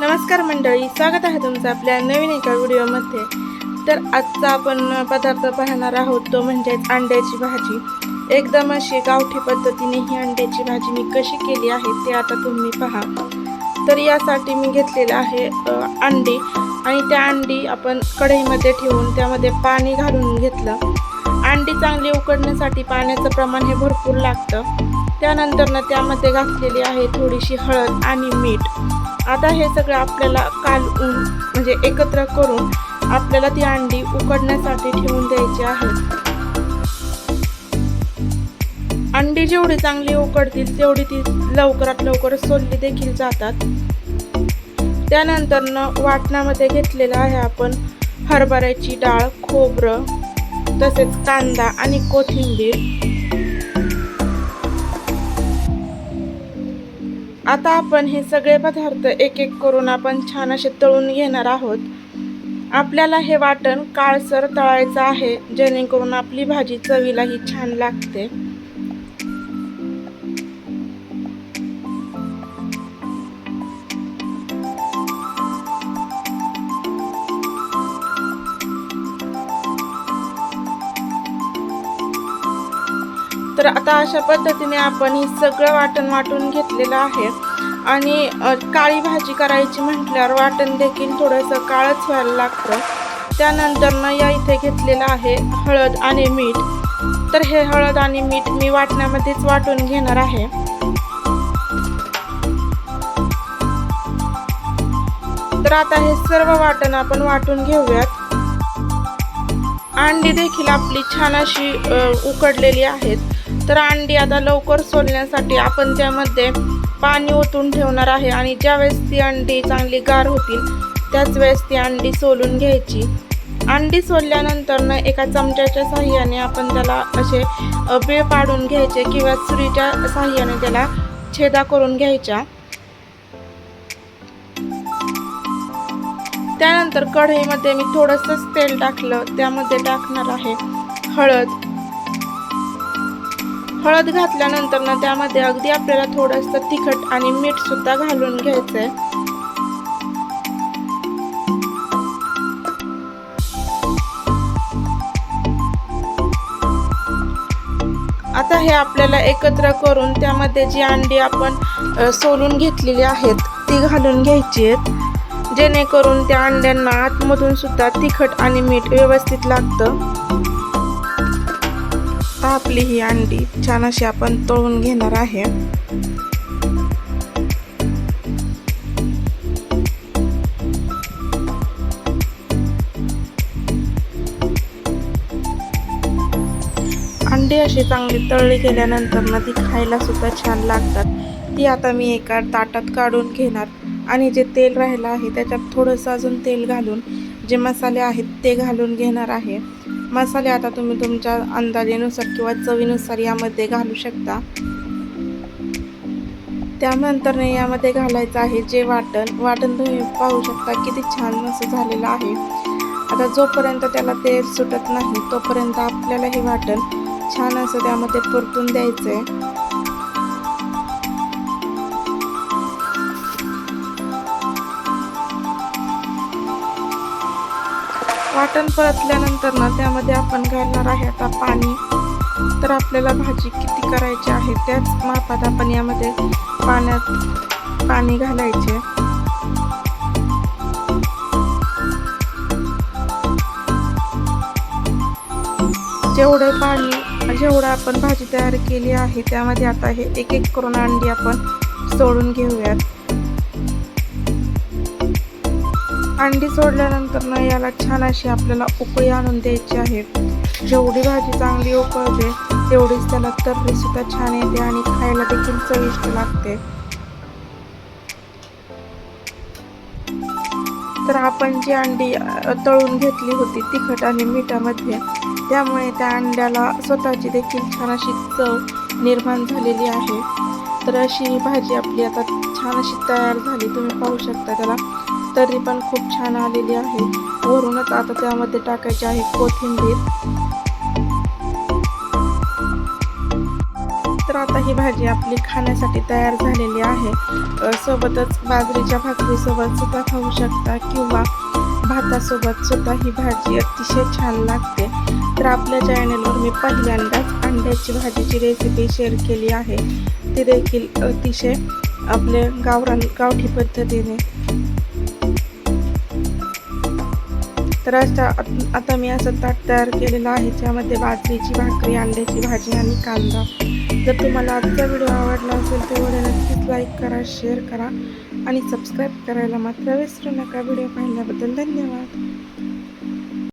नमस्कार मंडळी स्वागत आहे तुमचं आपल्या नवीन एका व्हिडिओमध्ये. तर आजचा आपण पदार्थ पाहणार आहोत तो म्हणजेच अंड्याची भाजी. एकदम अशी गावठी पद्धतीने ही अंड्याची भाजी मी कशी केली आहे ते आता तुम्ही पहा. तर यासाठी मी घेतलेलं आहे अंडी. आणि त्या अंडी आपण कढईमध्ये ठेवून त्यामध्ये पाणी घालून घेतलं. अंडी चांगली उकडण्यासाठी पाण्याचं प्रमाण हे भरपूर लागतं. त्यानंतरनं त्यामध्ये घातलेली आहे थोडीशी हळद आणि मीठ. आता हे सगळं आपल्याला कालवून म्हणजे एकत्र करून आपल्याला ती अंडी उकडण्यासाठी ठेवून द्यायची आहे. अंडी जेवढी चांगली उकडतील तेवढी ती लवकरात लवकर सोलली देखील जातात. त्यानंतर न वाटणामध्ये घेतलेलं आहे आपण हरभऱ्याची डाळ खोबरं तसेच कांदा आणि कोथिंबीर. आता आपण हे सगळे पदार्थ एक एक करून आपण छान असे तळून घेणार आहोत. आपल्याला हे वाटण काळसर तळायचं आहे जेणेकरून आपली भाजी चवीलाही छान लागते. तर आता अशा पद्धतीने आपण हे सगळं वाटण वाटून घेतलेलं आहे. आणि काळी भाजी करायची म्हटल्यावर वाटण देखील थोडंसं काळच व्हायला लागतं. त्यानंतर न या इथे घेतलेलं आहे हळद आणि मीठ. तर हे हळद आणि मीठ मी वाटण्यामध्येच वाटून घेणार आहे. तर आता हे सर्व वाटण आपण वाटून घेऊयात. अंडी देखील आपली छान अशी उकडलेली आहेत. तर अंडी आता लवकर सोलण्यासाठी आपण त्यामध्ये पाणी ओतून ठेवणार आहे. आणि ज्यावेळेस ती अंडी चांगली गार होतील त्याच वेळेस ती अंडी सोलून घ्यायची. अंडी सोलल्यानंतर ना एका चमच्याच्या साह्याने आपण त्याला असे अ, पाडून घ्यायचे किंवा सुरीच्या साह्याने त्याला छेदा करून घ्यायच्या. त्यानंतर कढईमध्ये मी थोडंसंच तेल टाकलं. त्यामध्ये टाकणार आहे हळद हळद घातल्यानंतर ना त्यामध्ये अगदी आपल्याला थोडंसं तिखट आणि मीठ सुद्धा घालून घ्यायचंय. आता हे आपल्याला एकत्र करून त्यामध्ये जी अंडी आपण सोलून घेतलेली आहेत ती घालून घ्यायची आहेत. जेणेकरून त्या अंड्यांना आतमधून सुद्धा तिखट आणि मीठ व्यवस्थित लागतं. आता आपली ही अंडी छान अशी आपण तळून घेणार आहे. अंडी अशी चांगली तळली गेल्यानंतर ना ती खायला सुद्धा छान लागतात. ती आता मी एका ताटात काढून घेणार आणि जे तेल राहिलं आहे त्याच्यात थोडंसं अजून तेल घालून जे मसाले आहेत ते घालून घेणार आहे. मसाले आता तुम्ही तुमच्या अंदाजेनुसार किंवा चवीनुसार यामध्ये घालू शकता. त्यानंतर यामध्ये घालायचं आहे जे वाटण. वाटण तुम्ही पाहू शकता किती छान असं झालेलं आहे. आता जोपर्यंत त्याला तेल सुटत नाही तोपर्यंत आपल्याला हे वाटण छान असं त्यामध्ये परतून द्यायचं आहे वाटण परतल्यानंतर ना त्यामध्ये आपण घालणार आहे आता पाणी. तर आपल्याला भाजी किती करायची आहे त्याच मापात आपण यामध्ये पाण्यात पाणी घालायचे. जेवढे पाणी जेवढं आपण भाजी तयार केली आहे त्यामध्ये आता हे एक एक करून अंडी आपण सोडून घेऊयात. अंडी सोडल्यानंतर ना याला छान अशी आपल्याला उकळी आणून द्यायची आहे. जेवढी भाजी चांगली उकळते तेवढीच त्याला तर्रीसुद्धा छान येते आणि खायला देखील चविष्ट लागते. तर आपण जी अंडी तळून घेतली होती तिखट आणि मिठामध्ये त्यामुळे त्या अंड्याला स्वतःची देखील छान अशी चव निर्माण झालेली आहे. तर अशी ही भाजी आपली आता छान अशी तयार झाली तुम्ही पाहू शकता त्याला. तरी पण खूप छान आलेली आहे. वरूनच आता त्यामध्ये टाकायची आहे कोथिंबीर. तर आता ही भाजी आपली खाण्यासाठी तयार झालेली आहे. सोबतच बाजरीच्या भाकरीसोबत सुद्धा खाऊ शकता किंवा भातासोबत सुद्धा ही भाजी अतिशय छान लागते. तर आपल्या चॅनलवर मी पहिल्यांदाच अंड्याची भाजीची रेसिपी शेअर केली आहे. ती देखील अतिशय आपले गावरान गावठी पद्धतीने तर आता आता मी असं ताट तयार केलेलं आहे. ज्यामध्ये बाजरीची भाकरी अंड्याची भाजी आणि कांदा. जर तुम्हाला आजचा व्हिडिओ आवडला असेल तर व्हिडिओ नक्कीच लाईक करा शेअर करा आणि सबस्क्राईब करायला मात्र विसरू नका. व्हिडिओ पाहिल्याबद्दल धन्यवाद.